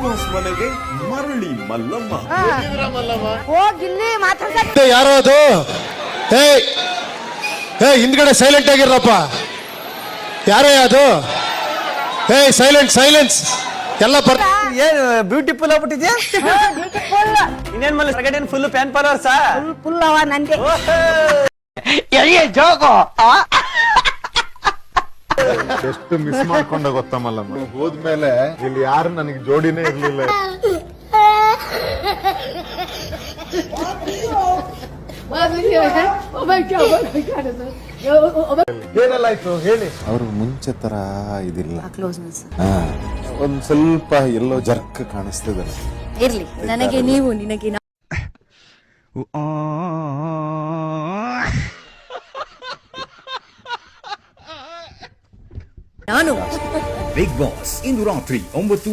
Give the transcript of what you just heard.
Boss ಮನೆಗೆ ಮರಳಿ ಮಲ್ಲಮ್ಮ. ಹೋಗಿಲ್ಲಿ ಮಾತಾಡ್ಸ ಮತ್ತೆ ಯಾರೋ ಅದು? ಏಯ್ ಏ ಹಿಂದ್ಗಡೆ ಸೈಲೆಂಟ್ ಆಗಿರಪ್ಪ ಯಾರೇ ಅದು? ಏ ಸೈಲೆಂಟ್ ಸೈಲೆನ್ಸ್ ಎಲ್ಲ ಏನು ಏನ್ ಬ್ಯೂಟಿಫುಲ್ ಆಗ್ಬಿಟ್ಟಿದ್ಯಾ? ಬ್ಯೂಟಿಫುಲ್ ಇನ್ನೇನ್ ಮಲ್ಲ second full fan followers full full ಅವ ನಂದೆ ಎಷ್ಟು ಮಿಸ್ ಮಾಡ್ಕೊಂಡ ಗೊತ್ತಮ್ಮಲ್ಲಮ್ಮ ಹೋದ್ಮೇಲೆ ಇಲ್ಲಿ ಯಾರು ನನಗೆ ಜೋಡಿನೇ ಇರ್ಲಿಲ್ಲ. ಏನೆಲ್ಲ ಆಯ್ತು? ಹೇಳಿ. ಅವರು ಮುಂಚೆ ತರ ಇದಿಲ್ಲ. ಹಾ. ಒಂದ್ ಸ್ವಲ್ಪ ಎಲ್ಲೋ ಜರ್ಕ್ ಕಾಣಿಸ್ತಿದ್ದಾರೆ ಇರ್ಲಿ. ನನಗೆ ನೀವು ನಿನಗೆ ನಾನು ಬಿಗ್ ಬಾಸ್ ಇಂದು ರಾತ್ರಿ ಒಂಬತ್ತು